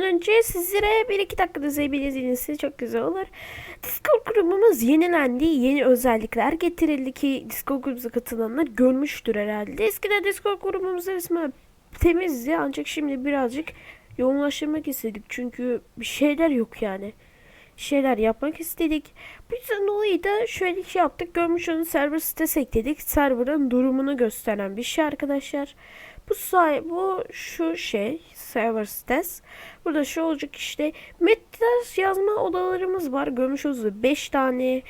başlamadan önce sizlere bir iki dakikada izleyebilirsiniz. Çok güzel olur. Discord grubumuz yenilendi. Yeni özellikler getirildi ki Discord grubumuza katılanlar görmüştür herhalde. Eskiden Discord grubumuz resmen temizdi ancak şimdi birazcık yoğunlaştırmak istedik. Çünkü bir şeyler yok yani. Bir şeyler yapmak istedik. Bu yüzden dolayı da şöyle şey yaptık. Görmüş olduğunuz server sitesi ekledik. Server'ın durumunu gösteren bir şey arkadaşlar. Bu say bu şu şey server sitesi. Burada şu olacak işte metaders yazma odalarımız var. Görmüş olduğunuz 5 tane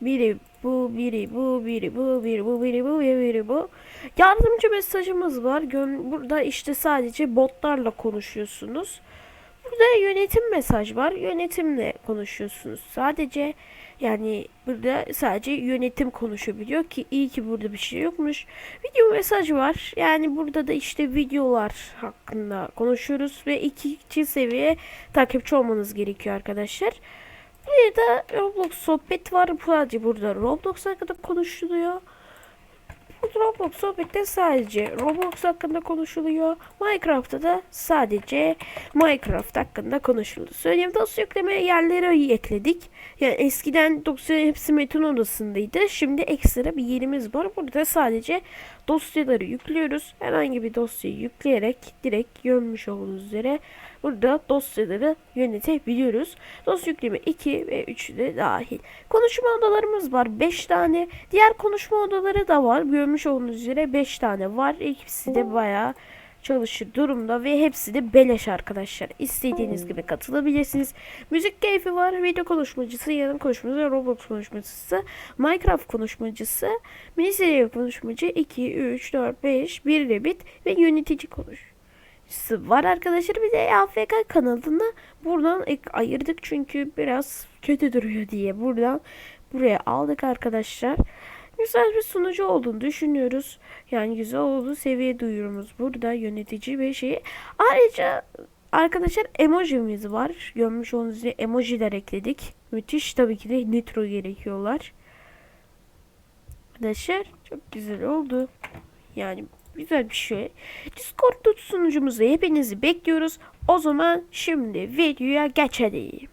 biri bu biri bu biri bu biri bu biri bu biri, biri bu. Yardımcı mesajımız var. Burada işte sadece botlarla konuşuyorsunuz. Burada yönetim mesaj var. Yönetimle konuşuyorsunuz. Sadece yani burada sadece yönetim konuşabiliyor ki iyi ki burada bir şey yokmuş. Video mesaj var. Yani burada da işte videolar hakkında konuşuyoruz ve ikinci seviye takipçi olmanız gerekiyor arkadaşlar. Buraya da Roblox sohbet var. Sadece burada Roblox hakkında konuşuluyor. Bu Roblox sohbette sadece Roblox hakkında konuşuluyor. Minecraft'ta da sadece Minecraft hakkında konuşuldu. Söyleyeyim dosya yükleme yerleri ekledik. Yani eskiden dosya hepsi metin odasındaydı. Şimdi ekstra bir yerimiz var. Burada sadece dosyaları yüklüyoruz. Herhangi bir dosyayı yükleyerek direkt görmüş olduğunuz üzere burada dosyaları yönetebiliyoruz. Dosya yükleme 2 ve 3 de dahil. Konuşma odalarımız var 5 tane. Diğer konuşma odaları da var. Görmüş olduğunuz üzere 5 tane var. İkisi de bayağı çalışır durumda ve hepsi de beleş arkadaşlar. İstediğiniz gibi katılabilirsiniz. Müzik keyfi var. Video konuşmacısı, yarın konuşmacısı, Roblox konuşmacısı, Minecraft konuşmacısı, mini konuşmacı 2, 3, 4, 5, 1 Rabbit ve yönetici konuşmacısı var arkadaşlar. Bir de AFK kanalını buradan ayırdık çünkü biraz kötü duruyor diye buradan buraya aldık arkadaşlar. Güzel bir sunucu olduğunu düşünüyoruz. Yani güzel olduğu seviye duyurumuz burada yönetici ve şey. Ayrıca arkadaşlar emojimiz var. Görmüş olduğunuz üzere emojiler ekledik. Müthiş tabii ki de nitro gerekiyorlar. Arkadaşlar çok güzel oldu. Yani güzel bir şey. Discord sunucumuzda hepinizi bekliyoruz. O zaman şimdi videoya geçelim.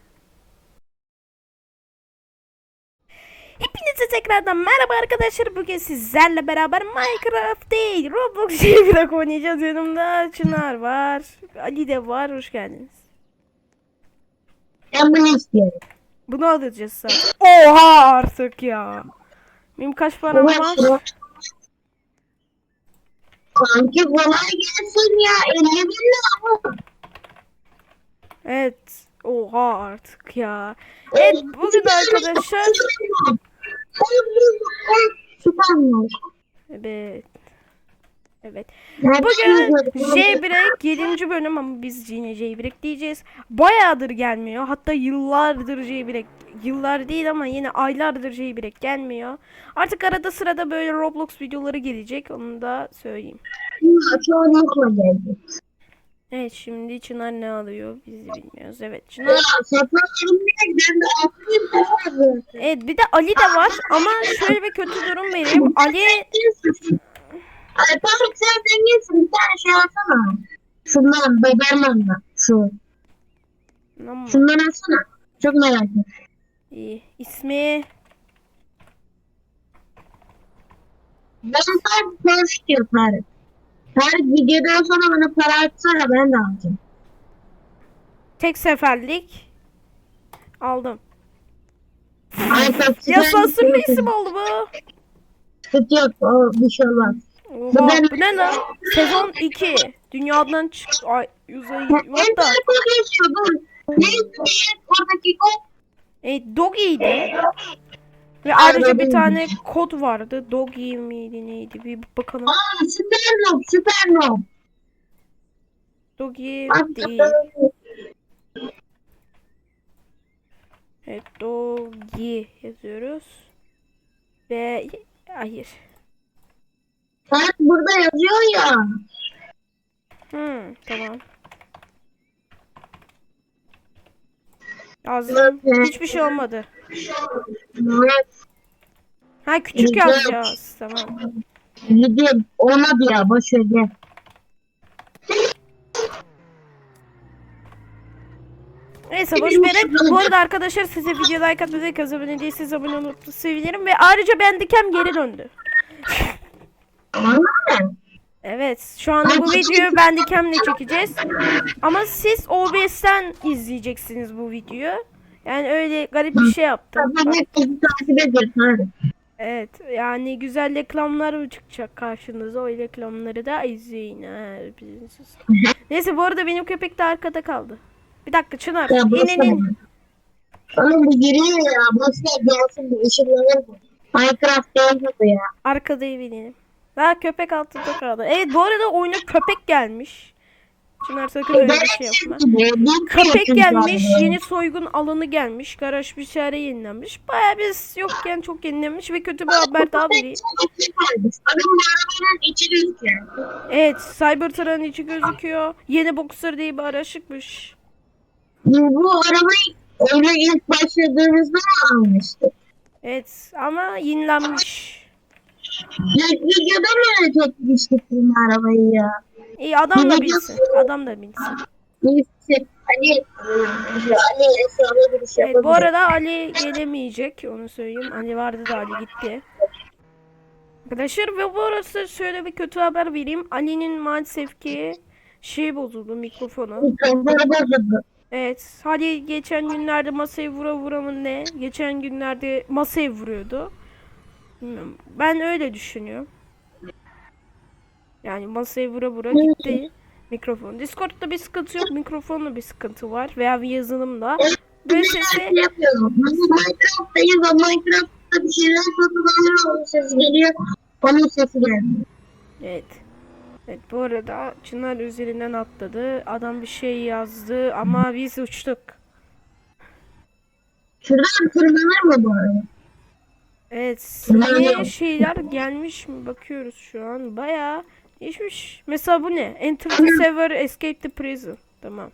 Hepinize tekrardan merhaba arkadaşlar. Bugün sizlerle beraber Minecraft değil Roblox Jailbreak oynayacağız. Yanımda Çınar var. Ali de var. Hoş geldiniz. Ben bunu istiyorum. Bunu alacağız zaten. Oha artık ya. Benim kaç param var? Kanki kolay gelsin ya. 50 bin lira. Evet. Oha artık ya. Evet bugün arkadaşlar. Evet. Evet. Bugün şimdi- Jailbreak 7. bölüm ama biz yine Jailbreak diyeceğiz. Bayağıdır gelmiyor. Hatta yıllardır Jailbreak. Yıllar değil ama yine aylardır Jailbreak gelmiyor. Artık arada sırada böyle Roblox videoları gelecek. Onu da söyleyeyim. Evet şimdi Çınar ne alıyor biz de bilmiyoruz. Evet Çınar. Evet bir de Ali de var ama şöyle bir kötü durum vereyim. Ali Ay Pamuk sen zenginsin bir tane şey alsana. Şundan Beberman'dan. Şu. Ama Şundan alsana. Çok merak ettim. iyi. İsmi Ben Tarık hoş diyor Tarık. Tarık videodan sonra bana para atsana ben de alacağım. tek seferlik aldım. Ay çok Ya güzel bir isim oldu bu. Sıkıntı yok o bir şey olmaz. Oha bu ne lan? Sezon 2. Dünyadan çık... Ay uzay... What the... oradaki kod? E, Doggy'ydi. Ve Ay, ayrıca bir tane kod vardı. Doggy miydi neydi? Bir bakalım. Aa süper noob süper noob. Doggy değil. Evet Doggy yazıyoruz. Ve... Hayır. Tarık burada yazıyor ya. Hmm, tamam. Yazdım. Hiçbir şey olmadı. Ha küçük yazacağız. Tamam. Gidiyorum. Olmadı ya boş ver. Neyse boş verin. Bu arada arkadaşlar size video like atmayı, abone değilseniz abone olmayı sevinirim. Ve ayrıca Bandicam geri döndü. Tamam mı? Evet şu anda bu videoyu Bandicam'le çekeceğiz. Ama siz OBS'ten izleyeceksiniz bu videoyu. Yani öyle garip bir şey yaptım. Evet yani güzel reklamlar çıkacak karşınıza. O reklamları da izleyin. Ha. Neyse bu arada benim köpek de arkada kaldı. Bir dakika Çınar. Ya İn burası in in. mı? Oğlum bu giriyor ya. Da gelsin bu ışınlanır bu. Minecraft değil bu ya. Arkada binelim. Ha köpek altında kaldı. Evet bu arada oyuna köpek gelmiş. Çınar sakın öyle bir şey yapma. Köpek gelmiş, yeni soygun alanı gelmiş, garaj bir şehre yenilenmiş. Baya biz yokken çok yenilenmiş ve kötü bir haber daha vereyim. Evet, Cybertruck'ın içi gözüküyor. Yeni Boxer diye bir araç çıkmış. Bu arabayı oyuna ilk başladığımızda mı almıştık? Evet ama yenilenmiş. İlk videoda mı çekmiştik bu arabayı ya? İyi adam da bilsin. Adam da bilsin. Ali, Ali bir şey Evet, bu arada Ali gelemeyecek. Onu söyleyeyim. Ali vardı da Ali gitti. Arkadaşlar ve bu arada şöyle bir kötü haber vereyim. Ali'nin maalesef ki şey bozuldu mikrofonu. Evet. Ali geçen günlerde masayı vura vura mı ne? Geçen günlerde masayı vuruyordu. Bilmiyorum. Ben öyle düşünüyorum. Yani masayı vura vura gitti mikrofon. Discord'da bir sıkıntı yok. Mikrofonla bir sıkıntı var. Veya bir yazılımda. Böyle sesi şey Minecraft'tayız Minecraft'ta bir şeyler satın alıyor. Onun sesi geliyor. Onun sesi gelmiyor. Evet. Evet bu arada Çınar üzerinden atladı. Adam bir şey yazdı ama biz uçtuk. Şuradan tırmanır mı bu arada? Evet. Yeni ne? şeyler gelmiş mi bakıyoruz şu an. Bayağı değişmiş. Mesela bu ne? Enter the server, escape the prison. Tamam.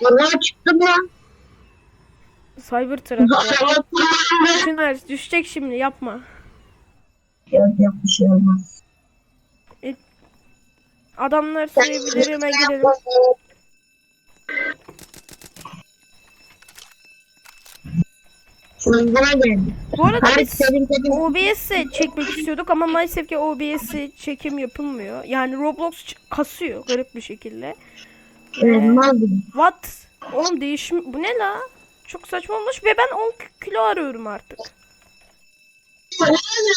Bunlar çıktı mı? Araba tırmanır. Çınar düşecek şimdi yapma. Yok yok bir şey olmaz. Adamlar sayabilir hemen gidelim. Geldik. Bu arada Tarık biz senin kadın OBS'e çekmek istiyorduk ama maalesef ki OBS'e çekim yapılmıyor. Yani Roblox ç- kasıyor garip bir şekilde. olmaz. What? Oğlum değişim bu ne la? Çok saçma olmuş ve ben 10 k- kilo arıyorum artık. Ya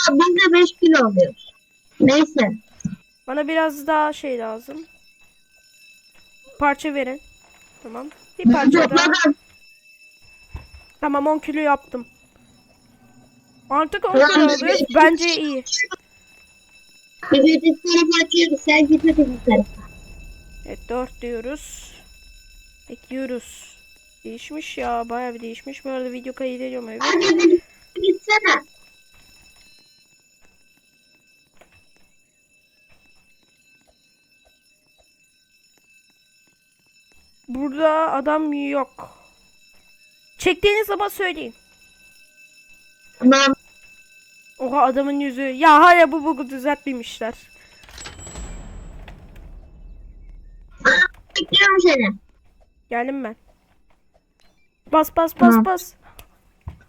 biz de 5 kilo alıyoruz. Neyse. Bana biraz daha şey lazım. Parça verin. Tamam. Bir parça daha. Tamam 10 kilo yaptım. Artık 10 Ulan kilo alıyoruz. de- Bence iyi. Biz öteki tarafa açıyoruz. Sen git öteki tarafa. Evet 4 diyoruz. Ekliyoruz. Değişmiş ya. Bayağı bir değişmiş. Bu arada video kaydediyorum evet. Bir gitsene. Burada adam yok. Çektiğiniz zaman söyleyin. Tamam. Oha adamın yüzü. Ya hala bu bug'u düzeltmemişler. Bekliyorum seni. Geldim ben. Bas bas bas Tamam. bas.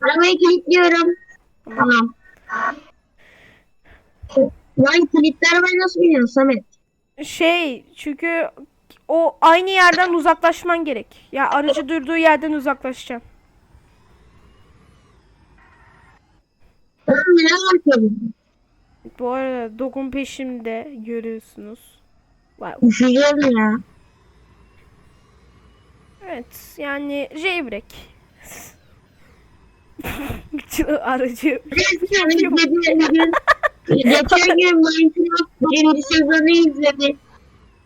Arabayı kilitliyorum. Tamam. Lan kilitli arabayı nasıl biniyorsun Samet? Şey çünkü o aynı yerden uzaklaşman gerek. Ya aracı durduğu yerden uzaklaşacaksın. Bu arada Dog'un peşimde görüyorsunuz. Wow. Üşüyorum ya. Evet yani jailbreak. aracı. Geçen gün, Minecraft birinci sezonu izledim.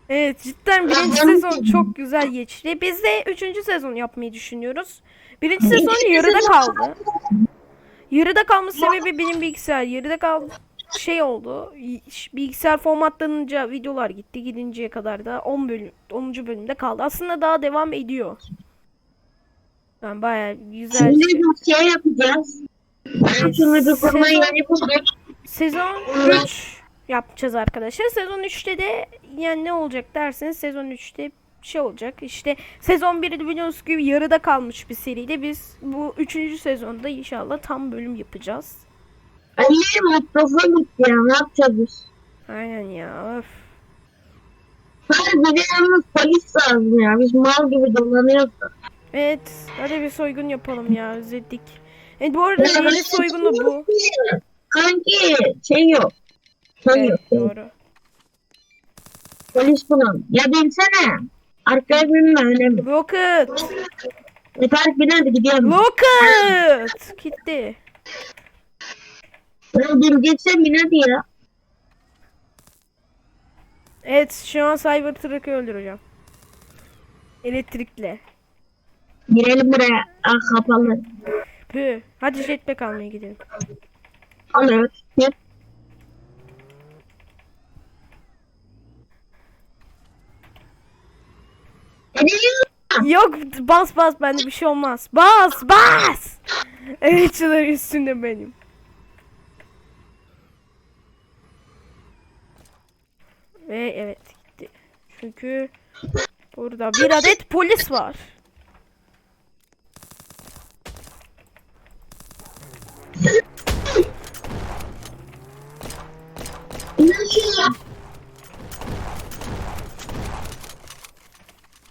Evet cidden birinci sezon çok güzel geçti. Biz de üçüncü sezon yapmayı düşünüyoruz. Birinci sezon yarıda kaldı. Yarıda kalma sebebi benim bilgisayar. Yarıda kaldı şey oldu. Bilgisayar formatlanınca videolar gitti. Gidinceye kadar da 10 bölüm 10. bölümde kaldı. Aslında daha devam ediyor. Yani bayağı güzel. Şimdi bir şey yapacağız. Evet, sezon-. Sezon 3 yapacağız arkadaşlar. Sezon 3'te de yani ne olacak derseniz sezon 3'te şey olacak. İşte sezon 1'de biliyorsunuz gibi yarıda kalmış bir seride biz bu 3. sezonda inşallah tam bölüm yapacağız. Annem mikrofon gitti ya. Ne yapacağız biz? Aynen ya. Öf. De yalnız polis lazım ya. Biz mal gibi dolanıyoruz. Evet, hadi bir soygun yapalım ya özledik. Evet bu arada yeni soygun da bu. Kanki şey yok. Şey Evet yok. doğru. Polis bulalım. Ya binsene. Arkaya binme önemli. Rocket! Yeter bin hadi gidiyorum. Rocket! Gitti. Ya bineceksen bin hadi ya. Evet şu an Cybertruck'ı öldüreceğim. Elektrikle. Girelim buraya. Ah kapalı. Pü. Hadi jetpack almaya gidelim. Alır. Git. Yok bas bas bende bir şey olmaz. Bas bas. Evet üstünde benim. Ve evet gitti. Çünkü burada bir adet polis var.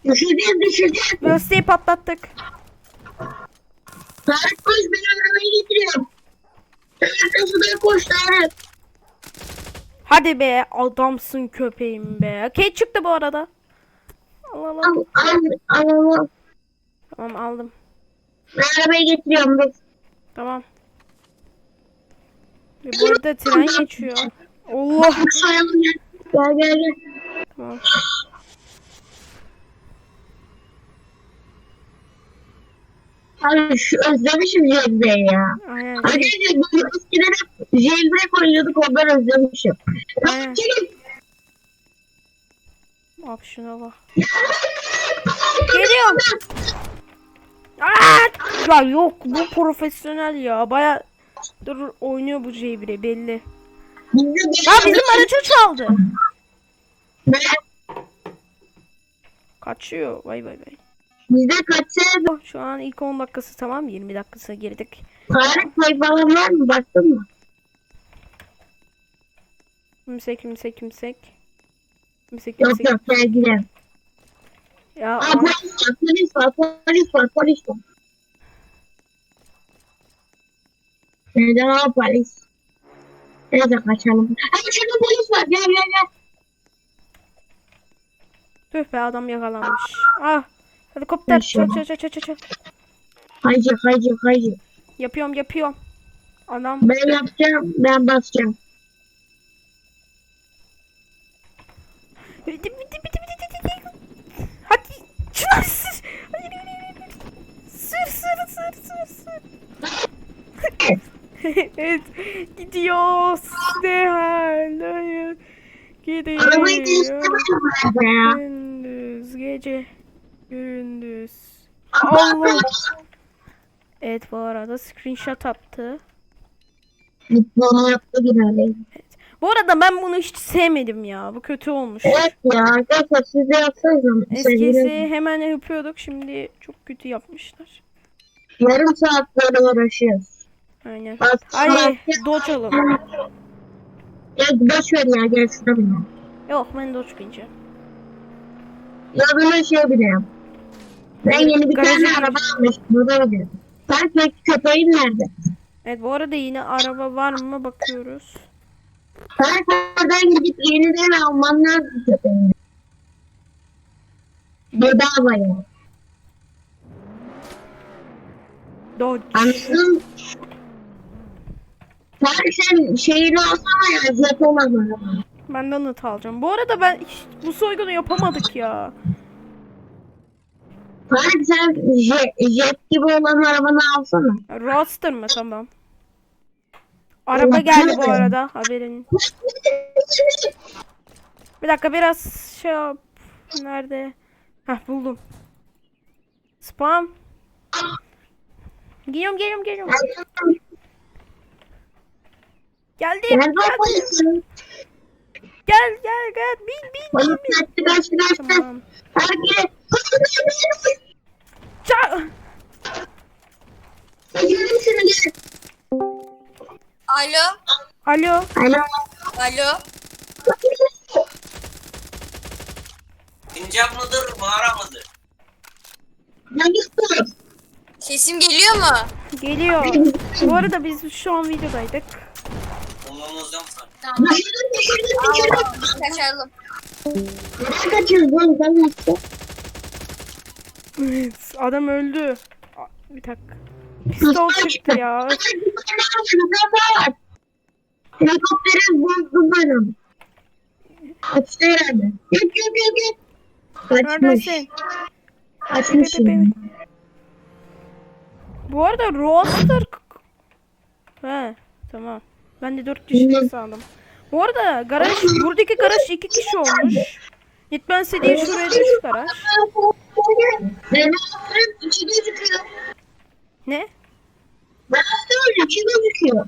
Düşeceğiz düşeceğiz. Lastiği patlattık. Tarık koş ben arabayı getiriyorum. Tarık da sudan koş Tarık. Hadi be adamsın köpeğim be. Okey çıktı bu arada. Al al al. Al al al al. Tamam aldım. Ben arabayı getiriyorum dur. Tamam. Ve burada tren geçiyor. Allah. Gel gel gel. Tamam. Abi şu özlemişim jailbreak'i ya. Aynen. Arkadaşlar bu eskiden hep jailbreak oynuyorduk ondan özlemişim. Aynen. Gelin. Bak şuna bak. Geliyorum. Aa! Ya yok bu profesyonel ya. Baya dur oynuyor bu J1'e belli. Ya bizim aracı çaldı. Kaçıyor. Vay vay vay. Bizde kaç sene Oh, Şu an ilk 10 dakikası tamam 20 dakikasına girdik. Tarık pay falan var mı? Baktın mı? Kimsek kimsek kimsek. Yok kimsek. yok gel gidelim. Ya Aa, ama- polis var polis var polis var polis var. Neden o polis? Neyse kaçalım. Hadi şurada polis var gel gel gel. tüh be adam yakalanmış. Ah. Helikopter çal çal çal çal, çal. Haydi haydi haydi. Yapıyorum yapıyorum. Adam Ben yapacağım ben basacağım. Hadi çınar sür. Sür sür sür sür sür. evet gidiyoruz. Ne hal? Hayır. Arabayı Gidiyoruz. değiştirmişim ben ya. Gündüz gece. Gündüz. Allah. Evet bu arada screenshot attı. Bunu yaptı gibi. Bu arada ben bunu hiç sevmedim ya. Bu kötü olmuş. Evet ya arkadaşlar siz de yapsanız. Eskisi hemen yapıyorduk. Şimdi çok kötü yapmışlar. Yarım saat böyle uğraşıyoruz. Aynen. Bak, Hadi alalım. Ya boş ver ya gel şurada. Yok ben Dodge bineceğim. Ya böyle şey binelim. Ben yeni bir tane araba almıştım. Burada gidelim. Sen peki köpeğin nerede? Evet bu arada yine araba var mı bakıyoruz. Sen oradan gidip yeniden alman lazım köpeğini. Bedava ya. Dodge. Anladın mı? Sen, şeyini alsana ya olan araba. Ben de anıt alacağım. Bu arada ben hiç bu soygunu yapamadık ya. Tarık sen jet, jet gibi olan arabanı alsana. Roadster mı? Tamam. Araba geldi bu arada haberin. Bir dakika biraz şey yap. Nerede? Heh buldum. Spam. Geliyorum geliyorum geliyorum. Geldim. Gel gel gel. Bin bin bin. Kaçtı. Tamam. Herkes. Ça- Gel şunu gel. Alo. Alo. Alo. Alo. Sincap mıdır, mağara mıdır? Hangisi? Sesim geliyor mu? Geliyor. Bu arada biz şu an videodaydık. Umurumuzda mı sanki? Tamam. Düşürdüm düşürdüm düşürdüm. Kaçalım. Neden kaçırdın? Ben kaçtım. Evet, adam öldü. Bir dakika. Pistol çıktı ya. Helikopterin bozdum ben onu. Kaçtı herhalde. Yok yok yok yok. Kaçmış. Neredesin? Kaçmış. Pepe, pepe. Bu arada Roadster... He tamam. Ben de 4 kişi sandım. Bu arada garaj, buradaki garaj 2 kişi olmuş. Gitmense diye şuraya düş garaj. Ben astırım içi gözüküyor. Ne? İçi gözüküyor.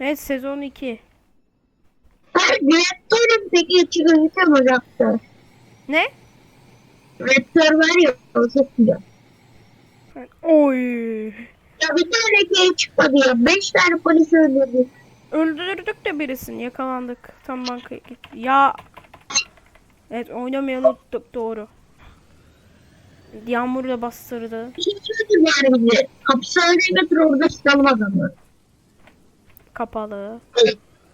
Evet sezon 2. Ben reaktörüm peki içi gözüküyor mu reaktör? Ne? Reaktör var ya o çok güzel. Oy. Ya bir tane şey çıkmadı ya. Beş tane polis öldürdü. Öldürdük de birisini yakalandık. Tam gitti. Ya. Evet oynamayı unuttuk doğru. Yağmur da bastırdı. Öldü var bizi. Hapishaneye götür orada tutalım adamı. Kapalı.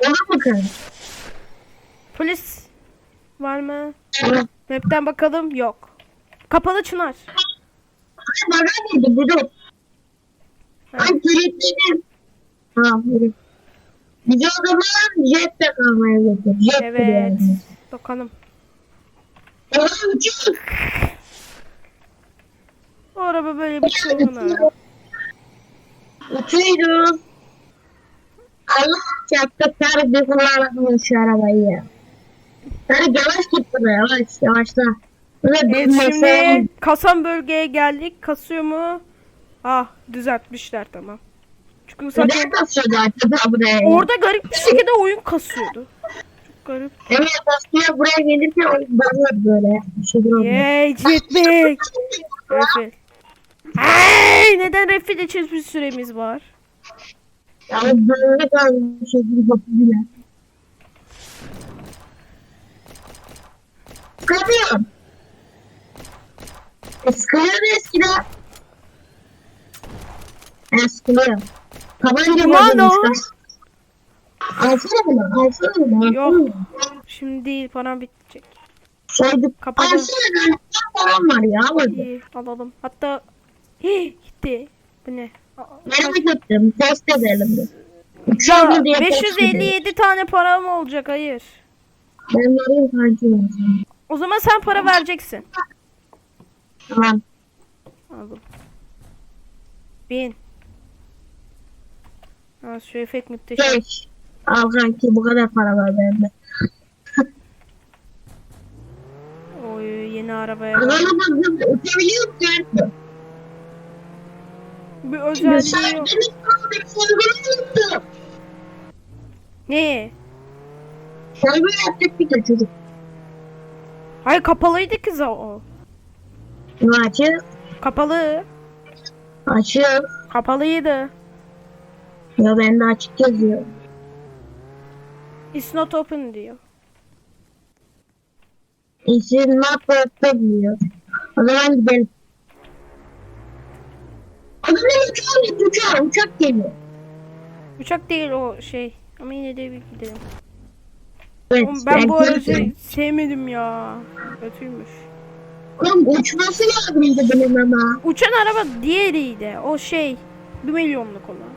Ona bakın. Polis var mı? Evet. Map'ten bakalım. Yok. Kapalı çınar. Bana dedi bu dur. Ben kilitledim. Ha yürü. Bizi o zaman jetle kalmaya götür. Jet Evet. yani. Bakalım. Oğlum uçuyor. Araba böyle bir çılgın araba. Uçuyoruz. Allah çarptı karı kullanalım şu arabayı ya. Karı yavaş git buraya yavaş yavaşla. Evet şimdi kasan bölgeye geldik. Kasıyor mu? Ah düzeltmişler tamam. Çünkü zaten Neden basıyordu acaba buraya? orada garip bir şekilde oyun kasıyordu. Çok garip. Evet basıyor buraya gelirken o bağırıyor böyle. Bir şey. Yay jetpack. Hey, neden refil için bir süremiz var? Yani böyle kalmış şekilde yapıyorlar. Sıkılıyor. E, sıkılıyordu eskiden. E, sıkılıyor. Tabanca Ulan o. bozulmuş. Alsana bunu, alsana bunu. Yok. Şimdi değil param bitecek. Soyduk. Kapalı. Alsana ben param var ya. Hadi. İyi alalım. Hatta gitti. Bu ne? Merak ettim. Test edelim. de. Ya Uçuyor mu diye test edelim. 557 tane param olacak hayır. Ben vereyim kanki. O zaman sen para vereceksin. Tamam. Aldım. Bin. Ha, şu efekt müthiş. Geç. Al kanki bu kadar para var bende. Oy yeni arabaya bak. Adamı bakın uçabiliyor musun? Bir özelliği yok. Ne? Sorgu yaptık bir de çocuk. Hayır kapalıydı kız o. Açık. Kapalı. Açık. Kapalıydı. Ya bende açık yazıyor. It's not open diyor. İşin not work'ta diyor. O zaman gidelim. Adamın uçağı uçağı. Uçak geliyor. Uçak değil o şey. Ama yine de bir gidelim. Evet. Oğlum ben bu aracı sevmedim ya. Kötüymüş. Oğlum uçması lazımdı benim ama. Uçan araba diğeriydi. O şey. Bir milyonluk olan.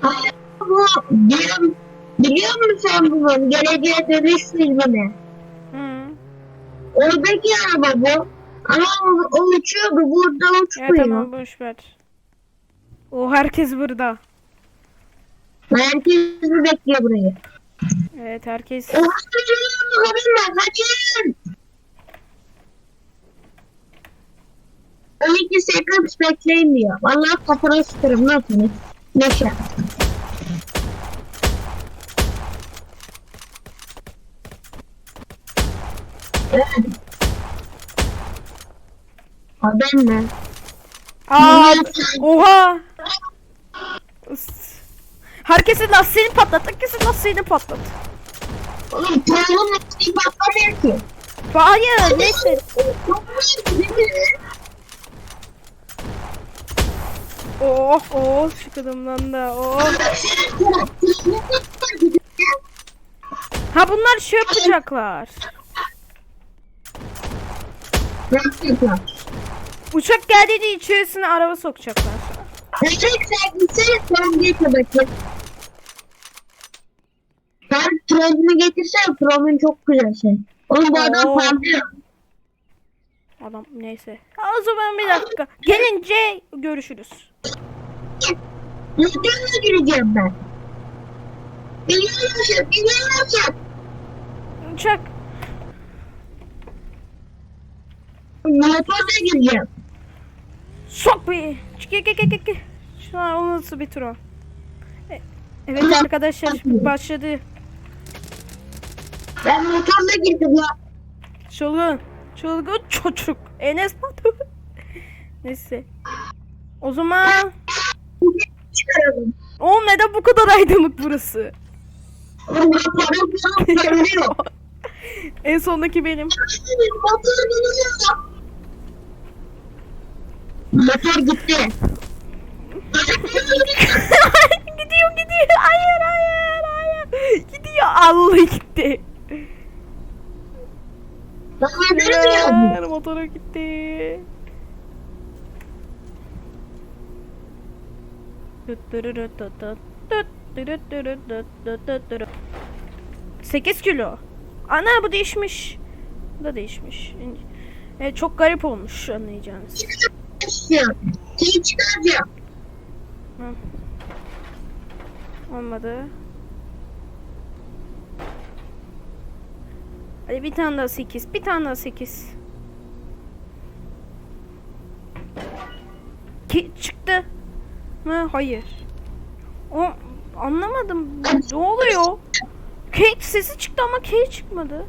Hayır bu biliyorum. Biliyor musun sen bunu? Geleceğe dönüş filmini. Hı. Oradaki araba bu. Ama o, o uçuyordu. Burada uçmuyor. Ya tamam boş ver. O herkes burada. Herkes bekliyor burayı. Evet herkes. Oha çocuğum haberim var. Kaçın. 12 seconds bekleyin diyor. Vallahi kafana sıkarım ne yapayım. Neşe. Evet. Adam mı? Aa, oha. Herkesin lastiğini patlat. Herkesin lastiğini patlat. Oğlum trollun lastiği patlamıyor ki. Hayır neyse. Oh oh şu kadından da oh. Ha bunlar şey yapacaklar. Yapacaklar. Uçak geldiğinde içerisine araba sokacaklar. Sen gitsene troll getir bakayım. Sen trollünü getirsene trollün çok güzel şey. Oğlum bu adam Oo. parlıyor. Adam neyse. Ha, O zaman bir dakika. Gelince görüşürüz. Motorla gireceğim ben. Biliyorsun, biliyorsun. Uçak. Motorla gireceğim. Sok bir. Çık gel gel gel. Şu an o nasıl bir tur o? E- Evet arkadaşlar başladı. Ben motorla girdim ya. Çılgın. Çılgın çocuk. Enes Batur. Neyse. O zaman Çıkaralım. o neden bu kadar aydınlık burası? Oğlum. En sondaki benim. Motor gitti. gidiyor gidiyor. Hayır hayır hayır. Gidiyor. Allah gitti. Hayır, motora gitti. 8 kilo. Ana bu değişmiş. Bu da değişmiş. Evet, çok garip olmuş anlayacağınız. Çıkaracağım. Şeyi çıkaracağım. Olmadı. Hadi bir tane daha 8. Bir tane daha 8. Ki çıktı mı? Hayır. O anlamadım. Ne oluyor? Kate sesi çıktı ama Kate çıkmadı.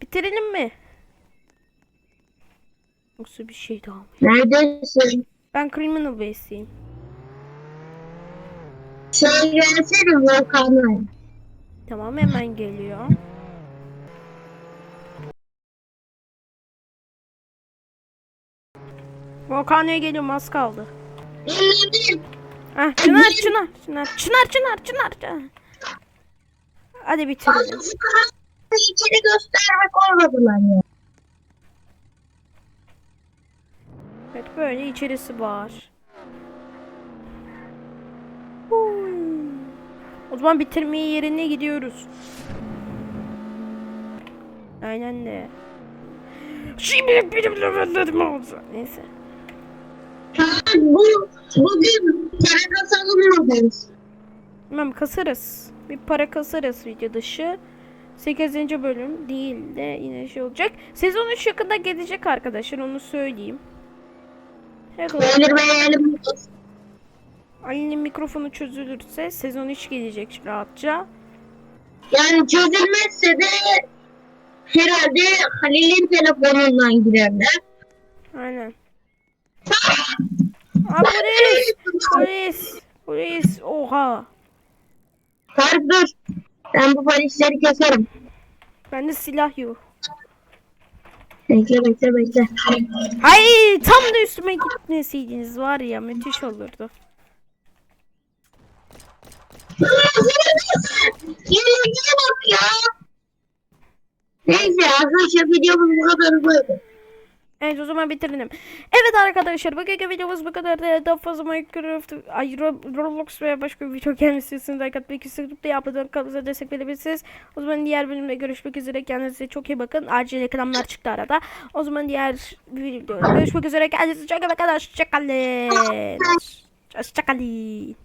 Bitirelim mi? Yoksa bir şey daha mı? Neredesin? Ben Criminal Base'iyim. Şey gelsene Volkan'a. Tamam hemen geliyor. Volkan'a geliyorum az kaldı. Ah Çınar Çınar Çınar Çınar Çınar Çınar Çınar. Hadi bitirelim. İçeri göstermek olmadılar ya. Evet böyle içerisi var. O zaman bitirmeye yerine gidiyoruz. Aynen de. Şimdi benim levellerim oldu. Neyse. Bu, bugün para kasalımmadayız. Tamam kasarız. Bir para kasarız video dışı. 8. bölüm değil de yine şey olacak. Sezon 3 yakında gelecek arkadaşlar onu söyleyeyim. Beğenelim. Ali'nin mikrofonu çözülürse sezon 3 gelecek rahatça. Yani çözülmezse de herhalde Halil'in telefonundan girerler. Aynen. Aa, polis! Polis! Polis! Oha! Fark dur. Ben bu polisleri keserim. Bende silah yok. Bekle bekle bekle. Ay tam da üstüme gitmeseydiniz var ya müthiş olurdu. Yenilgiye bak ya. Neyse arkadaşlar videomuz bu kadar böyle. Evet o zaman bitirelim. Evet arkadaşlar bugünkü videomuz bu kadar. Daha fazla Minecraft, ay, Ro- Roblox veya başka bir video gelmesi için like atmayı kesinlikle yapmadan kanalımıza destek verebilirsiniz. O zaman diğer bölümde görüşmek üzere. Kendinize çok iyi bakın. Acil reklamlar çıktı arada. O zaman diğer videoda görüşmek üzere. Kendinize çok iyi bakın. Hoşçakalın. Hoşçakalın.